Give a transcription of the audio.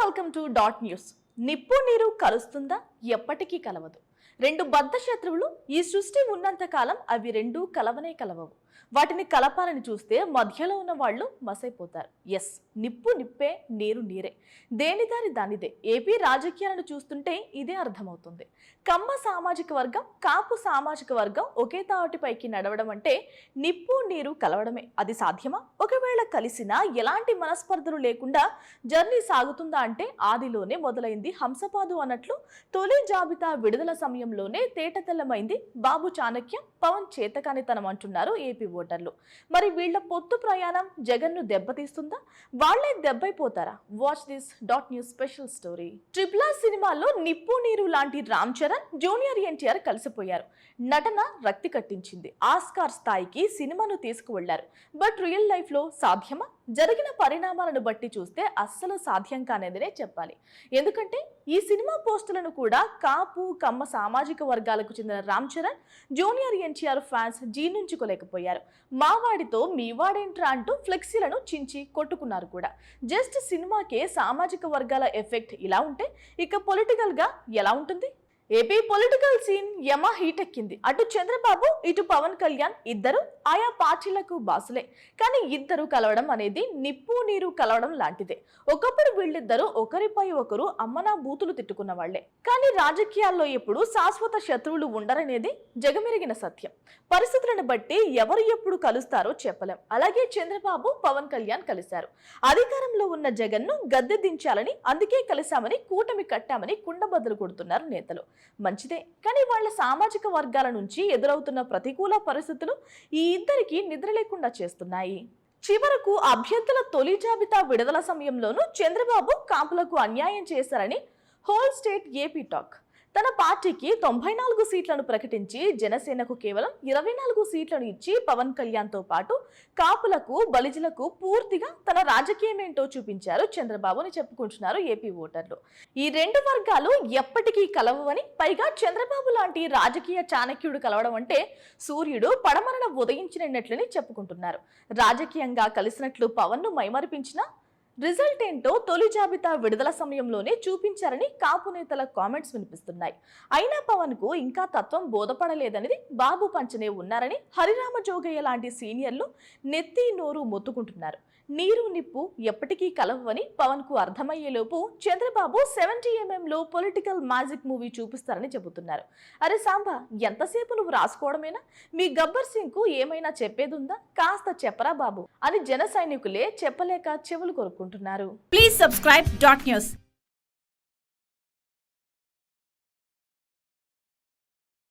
Welcome to dot news నిప్పు నీరు కలుస్తుందా? ఎప్పటికీ కలవదు. రెండు బద్ధ శత్రువులు ఈ సృష్టి ఉన్నంత కాలం అవి రెండూ కలవనే కలవవు. వాటిని కలపాలని చూస్తే మధ్యలో ఉన్న వాళ్ళు మసైపోతారు. ఎస్ నిప్పు నిప్పే నీరు నీరే. దేని దారి దానిదే. ఏపీ రాజకీయాలను చూస్తుంటే ఇదే అర్థమవుతుంది. కమ్మ సామాజిక వర్గం కాపు సామాజిక వర్గం ఒకే తాటిపైకి నడవడం అంటే నిప్పు నీరు కలవడమే. అది సాధ్యమా? ఒకవేళ కలిసినా ఎలాంటి మనస్పర్ధలు లేకుండా జర్నీ సాగుతుందా అంటే ఆదిలోనే మొదలైంది హంసపాదు అన్నట్లు తొలి జాబితా విడుదల సమయంలోనే తేటతెల్లమైంది బాబు చాణక్యం పవన్ చేతకానితనం అంటున్నారు ఏపీ ఓటర్లు. మరి వీళ్ళ పొత్తు ప్రయాణం జగన్ను దెబ్బతీస్తుందా? వాళ్ళే దెబ్బైపోతారా? Watch this dot news special story triple R సినిమాలో నిప్పు నీరు లాంటి రామ్ చరణ్ జూనియర్ ఎన్టీఆర్ కలిసిపోయారు. నటన రక్తి కట్టించింది. ఆస్కార్ స్థాయికి సినిమాను తీసుకువెళ్ళారు. బట్ రియల్ లైఫ్లో సాధ్యమా? జరిగిన పరిణామాలను బట్టి చూస్తే అస్సలు సాధ్యం కానేదనే చెప్పాలి. ఎందుకంటే ఈ సినిమా పోస్టులను కూడా కాపు కమ్మ సామాజిక వర్గాలకు చెందిన రామ్ చరణ్ జూనియర్ ఎన్టీఆర్ ఫ్యాన్స్ జీర్ణించుకోలేకపోయారు మావాడితో మీవాడేంట్రా అంటూ ఫ్లెక్సీలను చించి కొట్టుకున్నారు కూడా. జస్ట్ సినిమాకే సామాజిక వర్గాల ఎఫెక్ట్ ఇలా ఉంటే ఇక పొలిటికల్గా ఎలా ఉంటుంది? ఏపీ పొలిటికల్ సీన్ యమ హీట్ ఎక్కింది. అటు చంద్రబాబు ఇటు పవన్ కళ్యాణ్ ఇద్దరు ఆయా పార్టీలకు బాసులే. కానీ ఇద్దరు కలవడం అనేది నిప్పు నీరు కలవడం లాంటిదే. ఒకప్పుడు వీళ్ళిద్దరూ ఒకరిపై ఒకరు అమ్మనా బూతులు తిట్టుకున్న వాళ్ళే కానీ రాజకీయాల్లో ఎప్పుడు శాశ్వత శత్రువులు ఉండరనేది జగమెరిగిన సత్యం. పరిస్థితులను బట్టి ఎవరు ఎప్పుడు కలుస్తారో చెప్పలేం. అలాగే చంద్రబాబు పవన్ కళ్యాణ్ కలిశారు. అధికారంలో ఉన్న జగన్ను గద్దె దించాలని అందుకే కలిశామని కూటమి కట్టామని కుండబద్దలు కొడుతున్నారు నేతలు. మంచిదే. కానీ వాళ్ళ సామాజిక వర్గాల నుంచి ఎదురవుతున్న ప్రతికూల పరిస్థితులు ఈ ఇద్దరికి నిద్ర లేకుండా చేస్తున్నాయి. చివరకు అభ్యర్థుల తొలి జాబితా విడుదల సమయంలోనూ చంద్రబాబు కాపులకు అన్యాయం చేశారని హోల్ స్టేట్ ఏపీ టాక్. తన పార్టీకి తొంభై నాలుగు సీట్లను ప్రకటించి జనసేనకు కేవలం ఇరవై నాలుగు సీట్లను ఇచ్చి పవన్ కళ్యాణ్తో పాటు కాపులకు బలిజలకు పూర్తిగా తన రాజకీయం ఏంటో చూపించారు చంద్రబాబు అని చెప్పుకుంటున్నారు ఏపీ ఓటర్లు. ఈ రెండు వర్గాలు ఎప్పటికీ కలవని పైగా చంద్రబాబు లాంటి రాజకీయ చాణక్యుడు కలవడం అంటే సూర్యుడు పడమరణ ఉదయించినట్లని చెప్పుకుంటున్నారు. రాజకీయంగా కలిసినట్లు పవన్ను మైమరిపించిన రిజల్ట్ ఏంటో తొలి జాబితా విడుదల సమయంలోనే చూపించారని కాపు నేతల కామెంట్స్ వినిపిస్తున్నాయి. అయినా పవన్కు ఇంకా తత్వం బోధపడలేదనేది బాబు పంచనే ఉన్నారని హరిరామ జోగయ్య లాంటి సీనియర్లు నెత్తి నోరు మొత్తుకుంటున్నారు. నీరు నిప్పు ఎప్పటికీ కలవని పవన్కు అర్థమయ్యేలోపు చంద్రబాబు సెవెంటీ ఎంఎంలో పొలిటికల్ మ్యాజిక్ మూవీ చూపిస్తారని చెబుతున్నారు. అరే సాంబా ఎంతసేపు నువ్వు రాసుకోవడమేనా? మీ గబ్బర్ సింగ్కు ఏమైనా చెప్పేదుందా? కాస్త చెప్పరా బాబు అని జన సైనికులే చెప్పలేక చెవులు కొరుకు కోరుకుంటున్నారు ప్లీజ్ సబ్స్క్రైబ్ డాట్ న్యూస్